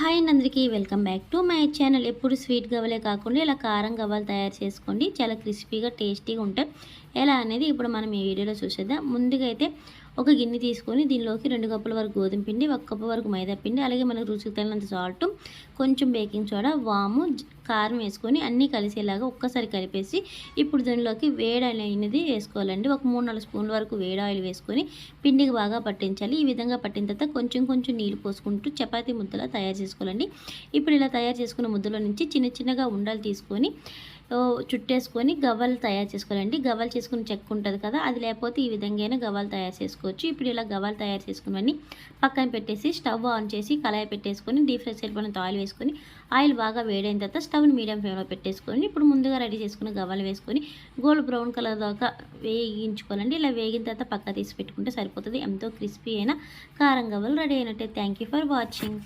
Hi అండి అందరికీ welcome back to my channel. ఎప్పుడు స్వీట్ గవ్వలే కాకుండా ఇలా కారం గవ్వలు తయారు చేసుకోండి. చాలా క్రిస్పీగా టేస్టీగా ఉంటాయి ఎలా అనేది ఇప్పుడు మనం ఈ వీడియోలో చూసేద్దాం. ముందుగా అయితే ఒక గిన్నె తీసుకొని దీనిలోకి రెండు కప్పుల వరకు గోధుమ పిండి ఒక కప్పు వరకు మైదా పిండి అలాగే మనకు రుచికి తగినంత సాల్ట్ కొంచెం బేకింగ్ సోడా వాము కారం వేసుకొని అన్నీ కలిసేలాగా ఒక్కసారి కలిపేసి ఇప్పుడు దీనిలోకి వేడి అనేది వేసుకోవాలండి. ఒక మూడు నాలుగు స్పూన్ల వరకు వేడి ఆయిల్ వేసుకొని పిండికి బాగా పట్టించాలి. ఈ విధంగా పట్టిన తర్వాత కొంచెం కొంచెం నీళ్ళు పోసుకుంటూ చపాతీ ముద్దలా తయారు చేసుకోవాలండి. ఇప్పుడు ఇలా తయారు చేసుకున్న ముద్దలో నుంచి చిన్న చిన్నగా ఉండలు తీసుకొని చుట్టేసుకొని గవ్వలు తయారు చేసుకోవాలండి. గవ్వలు చేసుకుని చెక్క ఉంటుంది కదా అది లేకపోతే ఈ విధంగా అయినా గవ్వలు తయారు చేసుకోవచ్చు. ఇప్పుడు ఇలా గవ్వలు తయారు చేసుకున్నవన్నీ పక్కన పెట్టేసి స్టవ్ ఆన్ చేసి కళాయి పెట్టేసుకొని డీప్ ఫ్రై సరిపడినంత ఆయిల్ వేసుకొని ఆయిల్ బాగా వేడైన తర్వాత స్టవ్ని మీడియం ఫ్లేమ్లో పెట్టేసుకొని ఇప్పుడు ముందుగా రెడీ చేసుకున్న గవ్వలు వేసుకొని గోల్డ్ బ్రౌన్ కలర్ దాకా వేయించుకోవాలండి. ఇలా వేగిన తర్వాత పక్క తీసి పెట్టుకుంటే సరిపోతుంది. ఎంతో క్రిస్పీ అయిన కారం గవ్వలు రెడీ అయినట్టే. Thank you for watching.